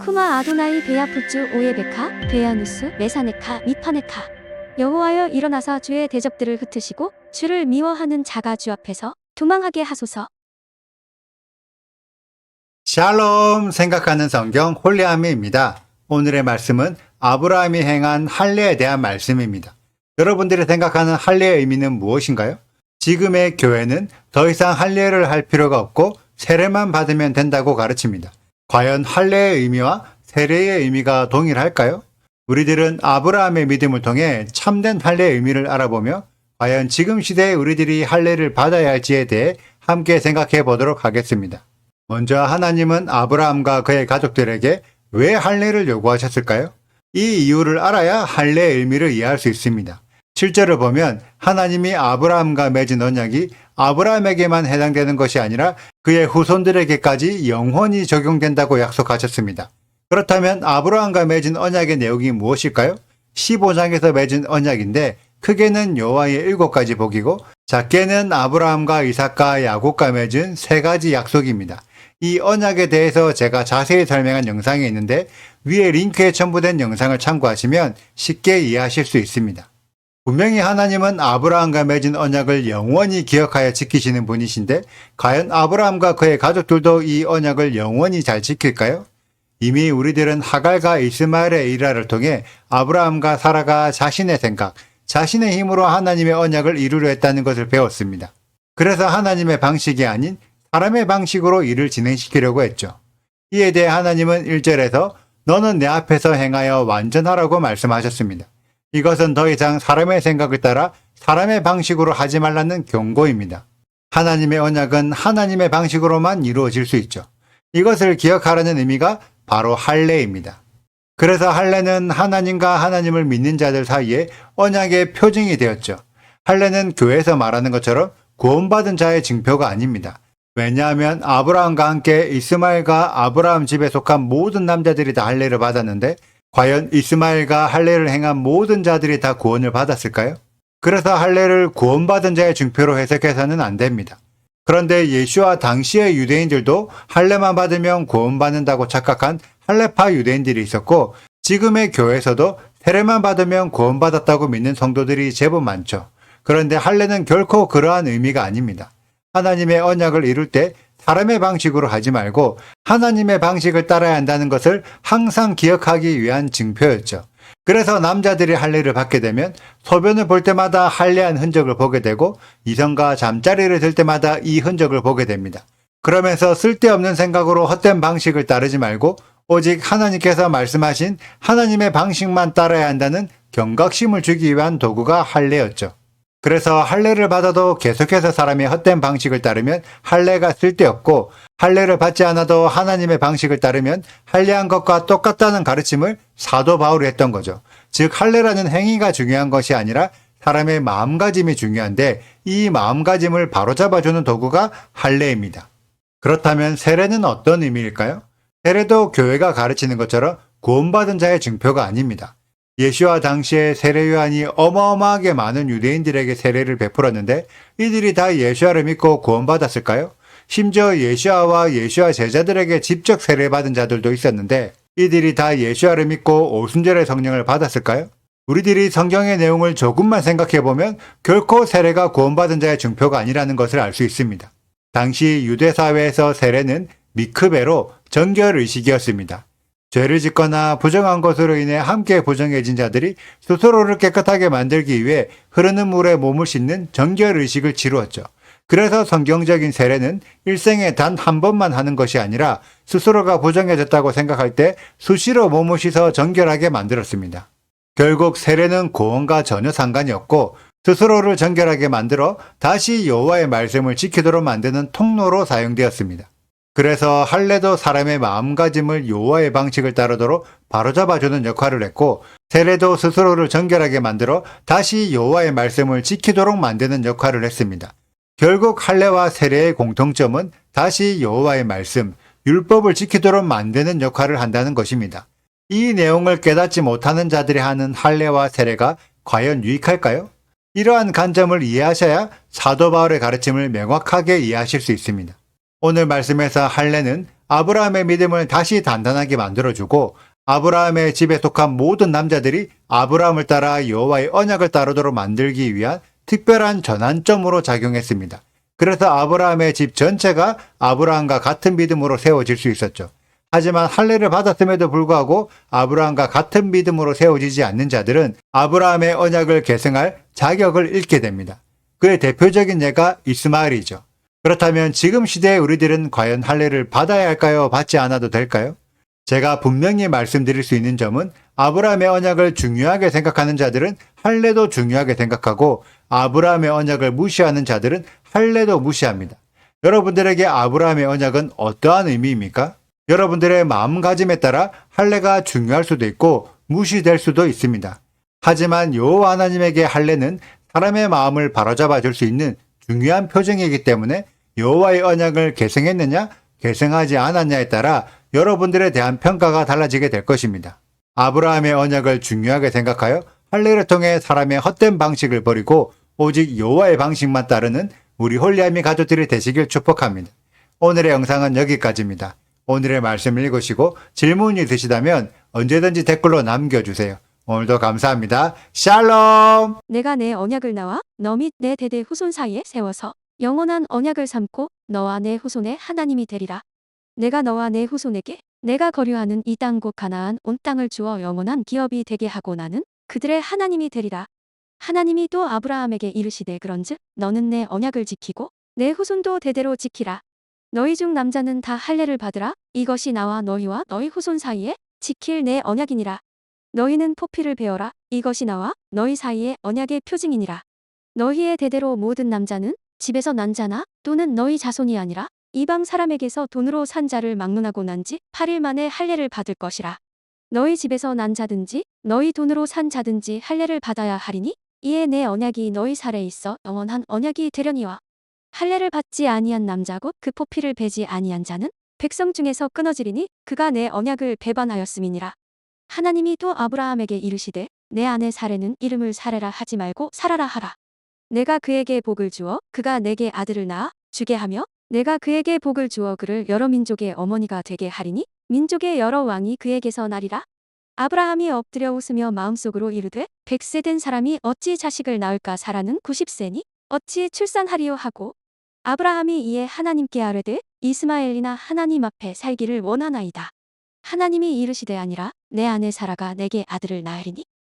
쿠마 아도나이 베야푸츠 오예베카 베야누스 메사네카 미파네카 여호와여 일어나사 주의 대적들을 흩으시고 주를 미워하는 자가 주 앞에서 도망하게 하소서 샬롬 생각하는 성경 홀리아미입니다. 오늘의 말씀은 아브라함이 행한 할례에 대한 말씀입니다. 여러분들이 생각하는 할례의 의미는 무엇인가요? 지금의 교회는 더 이상 할례를 할 필요가 없고 세례만 받으면 된다고 가르칩니다. 과연 할례의 의미와 세례의 의미가 동일할까요? 우리들은 아브라함의 믿음을 통해 참된 할례의 의미를 알아보며 과연 지금 시대에 우리들이 할례를 받아야 할지에 대해 함께 생각해 보도록 하겠습니다. 먼저 하나님은 아브라함과 그의 가족들에게 왜 할례를 요구하셨을까요? 이 이유를 알아야 할례의 의미를 이해할 수 있습니다. 실제로 보면 하나님이 아브라함과 맺은 언약이 아브라함에게만 해당되는 것이 아니라 그의 후손들에게까지 영원히 적용된다고 약속하셨습니다. 그렇다면 아브라함과 맺은 언약의 내용이 무엇일까요? 15장에서 맺은 언약인데 크게는 여호와의 일곱 가지 복이고 작게는 아브라함과 이삭과 야곱과 맺은 세 가지 약속입니다. 이 언약에 대해서 제가 자세히 설명한 영상이 있는데 위에 링크에 첨부된 영상을 참고하시면 쉽게 이해하실 수 있습니다. 분명히 하나님은 아브라함과 맺은 언약을 영원히 기억하여 지키시는 분이신데 과연 아브라함과 그의 가족들도 이 언약을 영원히 잘 지킬까요? 이미 우리들은 하갈과 이스마엘의 일화를 통해 아브라함과 사라가 자신의 생각, 자신의 힘으로 하나님의 언약을 이루려 했다는 것을 배웠습니다. 그래서 하나님의 방식이 아닌 사람의 방식으로 일을 진행시키려고 했죠. 이에 대해 하나님은 1절에서 너는 내 앞에서 행하여 완전하라고 말씀하셨습니다. 이것은 더 이상 사람의 생각을 따라 사람의 방식으로 하지 말라는 경고입니다. 하나님의 언약은 하나님의 방식으로만 이루어질 수 있죠. 이것을 기억하라는 의미가 바로 할례입니다. 그래서 할례는 하나님과 하나님을 믿는 자들 사이에 언약의 표징이 되었죠. 할례는 교회에서 말하는 것처럼 구원받은 자의 증표가 아닙니다. 왜냐하면 아브라함과 함께 이스마엘과 아브라함 집에 속한 모든 남자들이 다 할례를 받았는데 과연 이스마엘과 할례를 행한 모든 자들이 다 구원을 받았을까요? 그래서 할례를 구원받은 자의 증표로 해석해서는 안 됩니다. 그런데 예수와 당시의 유대인들도 할례만 받으면 구원받는다고 착각한 할례파 유대인들이 있었고 지금의 교회에서도 세례만 받으면 구원받았다고 믿는 성도들이 제법 많죠. 그런데 할례는 결코 그러한 의미가 아닙니다. 하나님의 언약을 이룰 때 사람의 방식으로 하지 말고 하나님의 방식을 따라야 한다는 것을 항상 기억하기 위한 증표였죠. 그래서 남자들이 할례를 받게 되면 소변을 볼 때마다 할례한 흔적을 보게 되고 이성과 잠자리를 들 때마다 이 흔적을 보게 됩니다. 그러면서 쓸데없는 생각으로 헛된 방식을 따르지 말고 오직 하나님께서 말씀하신 하나님의 방식만 따라야 한다는 경각심을 주기 위한 도구가 할례였죠. 그래서 할례를 받아도 계속해서 사람이 헛된 방식을 따르면 할례가 쓸데없고 할례를 받지 않아도 하나님의 방식을 따르면 할례한 것과 똑같다는 가르침을 사도 바울이 했던 거죠. 즉 할례라는 행위가 중요한 것이 아니라 사람의 마음가짐이 중요한데 이 마음가짐을 바로잡아주는 도구가 할례입니다. 그렇다면 세례는 어떤 의미일까요? 세례도 교회가 가르치는 것처럼 구원받은 자의 증표가 아닙니다. 예수와 당시에 세례 요한이 어마어마하게 많은 유대인들에게 세례를 베풀었는데 이들이 다 예수와를 믿고 구원받았을까요? 심지어 예수와와 예수와 제자들에게 직접 세례받은 자들도 있었는데 이들이 다 예수와를 믿고 오순절의 성령을 받았을까요? 우리들이 성경의 내용을 조금만 생각해 보면 결코 세례가 구원받은 자의 증표가 아니라는 것을 알 수 있습니다. 당시 유대 사회에서 세례는 미크베로 정결 의식이었습니다. 죄를 짓거나 부정한 것으로 인해 함께 부정해진 자들이 스스로를 깨끗하게 만들기 위해 흐르는 물에 몸을 씻는 정결 의식을 치루었죠. 그래서 성경적인 세례는 일생에 단 한 번만 하는 것이 아니라 스스로가 부정해졌다고 생각할 때 수시로 몸을 씻어 정결하게 만들었습니다. 결국 세례는 구원과 전혀 상관이 없고 스스로를 정결하게 만들어 다시 여호와의 말씀을 지키도록 만드는 통로로 사용되었습니다. 그래서 할례도 사람의 마음가짐을 여호와의 방식을 따르도록 바로잡아주는 역할을 했고 세례도 스스로를 정결하게 만들어 다시 여호와의 말씀을 지키도록 만드는 역할을 했습니다. 결국 할례와 세례의 공통점은 다시 여호와의 말씀, 율법을 지키도록 만드는 역할을 한다는 것입니다. 이 내용을 깨닫지 못하는 자들이 하는 할례와 세례가 과연 유익할까요? 이러한 관점을 이해하셔야 사도 바울의 가르침을 명확하게 이해하실 수 있습니다. 오늘 말씀에서 할례는 아브라함의 믿음을 다시 단단하게 만들어주고 아브라함의 집에 속한 모든 남자들이 아브라함을 따라 여호와의 언약을 따르도록 만들기 위한 특별한 전환점으로 작용했습니다. 그래서 아브라함의 집 전체가 아브라함과 같은 믿음으로 세워질 수 있었죠. 하지만 할례를 받았음에도 불구하고 아브라함과 같은 믿음으로 세워지지 않는 자들은 아브라함의 언약을 계승할 자격을 잃게 됩니다. 그의 대표적인 예가 이스마엘이죠. 그렇다면 지금 시대에 우리들은 과연 할례를 받아야 할까요? 받지 않아도 될까요? 제가 분명히 말씀드릴 수 있는 점은 아브라함의 언약을 중요하게 생각하는 자들은 할례도 중요하게 생각하고 아브라함의 언약을 무시하는 자들은 할례도 무시합니다. 여러분들에게 아브라함의 언약은 어떠한 의미입니까? 여러분들의 마음가짐에 따라 할례가 중요할 수도 있고 무시될 수도 있습니다. 하지만 여호와 하나님에게 할례는 사람의 마음을 바로잡아 줄 수 있는 중요한 표징이기 때문에 여호와의 언약을 계승했느냐 계승하지 않았냐에 따라 여러분들에 대한 평가가 달라지게 될 것입니다. 아브라함의 언약을 중요하게 생각하여 할례를 통해 사람의 헛된 방식을 버리고 오직 여호와의 방식만 따르는 우리 홀리아미 가족들이 되시길 축복합니다. 오늘의 영상은 여기까지입니다. 오늘의 말씀 읽으시고 질문이 있으시다면 언제든지 댓글로 남겨주세요. 오늘도 감사합니다. 샬롬! 내가 내 언약을 나와 너 및 내 대대 후손 사이에 세워서 영원한 언약을 삼고 너와 내 후손의 하나님이 되리라. 내가 너와 내 후손에게 내가 거류하는 이땅곧 가나안 온 땅을 주어 영원한 기업이 되게 하고 나는 그들의 하나님이 되리라. 하나님이 또 아브라함에게 이르시되 그런즉 너는 내 언약을 지키고 내 후손도 대대로 지키라. 너희 중 남자는 다 할례를 받으라. 이것이 나와 너희와 너희 후손 사이에 지킬 내 언약이니라. 너희는 포피를 베어라. 이것이 나와 너희 사이의 언약의 표징이니라. 너희의 대대로 모든 남자는 집에서 난 자나 또는 너희 자손이 아니라 이방 사람에게서 돈으로 산 자를 막론하고 난 지 8일 만에 할례를 받을 것이라. 너희 집에서 난 자든지 너희 돈으로 산 자든지 할례를 받아야 하리니 이에 내 언약이 너희 살에 있어 영원한 언약이 되려니와 할례를 받지 아니한 남자 곧 그 포피를 베지 아니한 자는 백성 중에서 끊어지리니 그가 내 언약을 배반하였음이니라. 하나님이 또 아브라함에게 이르시되 내 아내 사례는 이름을 사례라 하지 말고 사라라 하라. 내가 그에게 복을 주어 그가 내게 아들을 낳아 주게 하며 내가 그에게 복을 주어 그를 여러 민족의 어머니가 되게 하리니 민족의 여러 왕이 그에게서 나리라. 아브라함이 엎드려 웃으며 마음속으로 이르되 백세 된 사람이 어찌 자식을 낳을까 사라는 90세니 어찌 출산하리요 하고 아브라함이 이에 하나님께 아뢰되 이스마엘이나 하나님 앞에 살기를 원하나이다. 하나님이 이르시되 아니라 내 아내 사라가 내게 아들을 낳으리니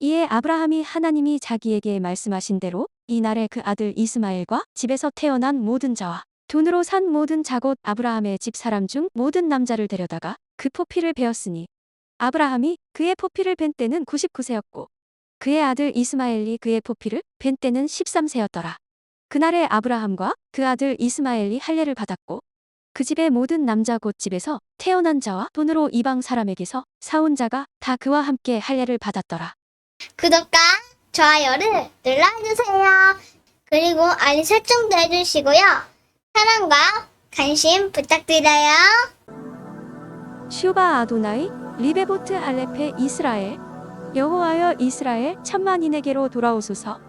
이에 아브라함이 하나님이 자기에게 말씀하신 대로 이날에 그 아들 이스마엘과 집에서 태어난 모든 자와 돈으로 산 모든 자곧 아브라함의 집 사람 중 모든 남자를 데려다가 그 포피를 베었으니 아브라함이 그의 포피를 벤 때는 99세였고 그의 아들 이스마엘이 그의 포피를 벤 때는 13세였더라. 그날에 아브라함과 그 아들 이스마엘이 할례를 받았고 그 집의 모든 남자 곧 집에서 태어난 자와 돈으로 이방 사람에게서 사온 자가 다 그와 함께 할례를 받았더라. 구독과 좋아요를 눌러주세요. 그리고 알림 설정도 해주시고요. 사랑과 관심 부탁드려요. 슈바 아도나이 리베보트 알레페 이스라엘 여호와여 이스라엘 천만인에게로 돌아오소서